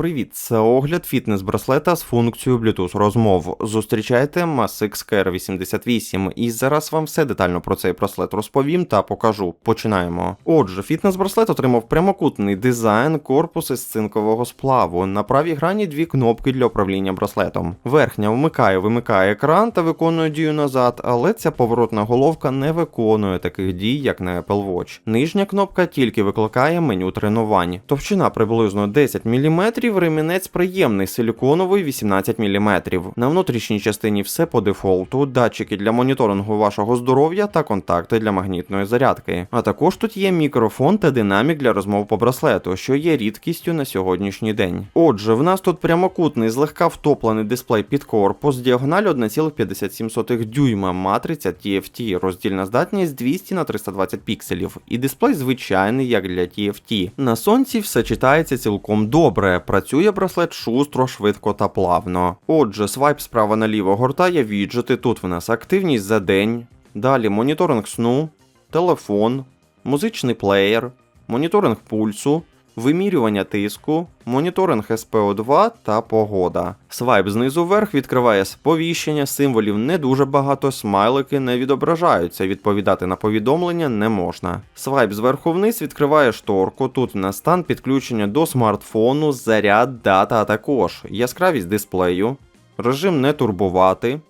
Привіт, це огляд фітнес-браслета з функцією Bluetooth розмов. Зустрічайте Masix KR88, і зараз вам все детально про цей браслет розповім та покажу. Починаємо. Отже, фітнес-браслет отримав прямокутний дизайн, корпус із цинкового сплаву. На правій грані дві кнопки для управління браслетом. Верхня вмикає, вимикає екран та виконує дію назад, але ця поворотна головка не виконує таких дій, як на Apple Watch. Нижня кнопка тільки викликає меню тренувань. Товщина приблизно 10 мм, ремінець приємний, силіконовий 18 мм. На внутрішній частині все по дефолту, датчики для моніторингу вашого здоров'я та контакти для магнітної зарядки. А також тут є мікрофон та динамік для розмов по браслету, що є рідкістю на сьогоднішній день. Отже, в нас тут прямокутний, злегка втоплений дисплей під корпус, діагональ 1,57 дюйма, матриця TFT, роздільна здатність 200 на 320 пікселів, і дисплей звичайний, як для TFT. На сонці все читається цілком добре. Працює браслет шустро, швидко та плавно. Отже, свайп справа наліво гортає віджити. Тут в нас активність за день. Далі моніторинг сну, телефон, музичний плеєр, моніторинг пульсу, вимірювання тиску, моніторинг СПО2 та погода. Свайп знизу вверх відкриває сповіщення, символів не дуже багато, смайлики не відображаються, відповідати на повідомлення не можна. Свайп зверху вниз відкриває шторку. Тут на стан підключення до смартфону, заряд, дата, а також яскравість дисплею, режим не турбувати,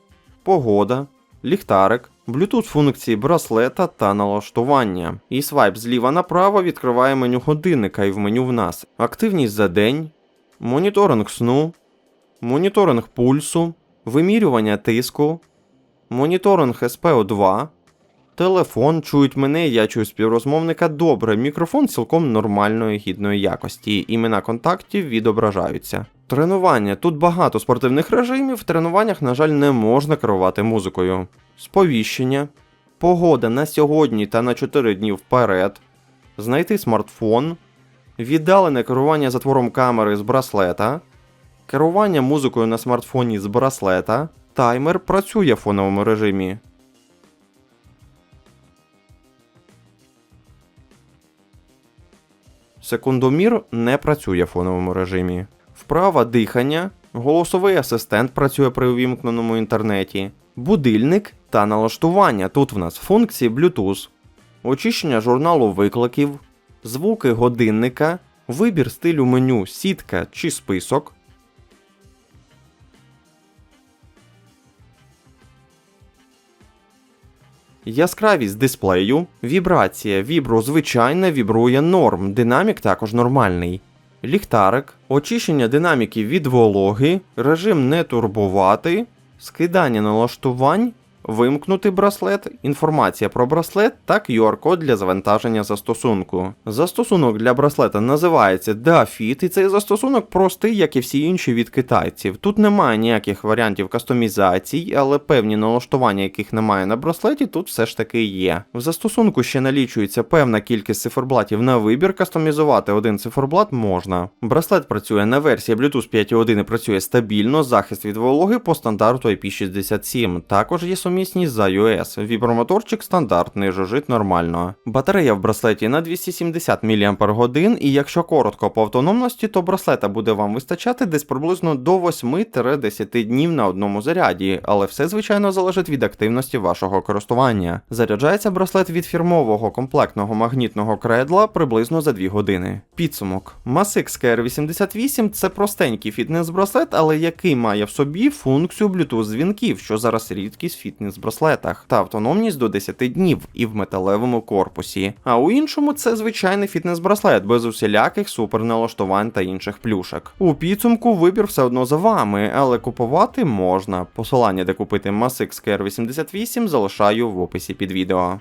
погода, ліхтарик, Bluetooth функції браслета та налаштування. І свайп зліва направо відкриває меню годинника і в меню в нас активність за день, моніторинг сну, моніторинг пульсу, вимірювання тиску, моніторинг SPO2, телефон, чують мене, я чую співрозмовника добре, мікрофон цілком нормальної гідної якості, імена контактів відображаються. Тренування. Тут багато спортивних режимів, в тренуваннях, на жаль, не можна керувати музикою. Сповіщення, погода на сьогодні та на 4 дні вперед, знайти смартфон, віддалене керування затвором камери з браслета, керування музикою на смартфоні з браслета, таймер працює в фоновому режимі. Секундомір не працює в фоновому режимі. Вправа дихання, голосовий асистент працює при увімкненому інтернеті, будильник та налаштування. Тут в нас функції Bluetooth, очищення журналу викликів, звуки годинника, вибір стилю меню сітка чи список. Яскравість дисплею, вібрація, вібро звичайне, вібрує норм, динамік також нормальний. Ліхтарик, очищення динаміки від вологи, режим не турбувати, скидання налаштувань, вимкнути браслет, інформація про браслет та QR-код для завантаження застосунку. Застосунок для браслета називається DaFit, і цей застосунок простий, як і всі інші від китайців. Тут немає ніяких варіантів кастомізацій, але певні налаштування, яких немає на браслеті, тут все ж таки є. В застосунку ще налічується певна кількість циферблатів на вибір, кастомізувати один циферблат можна. Браслет працює на версії Bluetooth 5.1 і працює стабільно, захист від вологи по стандарту IP67. Також є сумісність з iOS. Вібромоторчик стандартний, жужить нормально. Батарея в браслеті на 270 мАч, і якщо коротко по автономності, то браслета буде вам вистачати десь приблизно до 8-10 днів на одному заряді, але все звичайно залежить від активності вашого користування. Заряджається браслет від фірмового комплектного магнітного кредла приблизно за 2 години. Підсумок. Masix KR88 це простенький фітнес-браслет, але який має в собі функцію Bluetooth дзвінків, що зараз рідкість в фітнес-браслетах, та автономність до 10 днів і в металевому корпусі. А у іншому це звичайний фітнес-браслет без усіляких суперналаштувань та інших плюшок. У підсумку вибір все одно за вами, але купувати можна. Посилання, де купити Masix KR88, залишаю в описі під відео.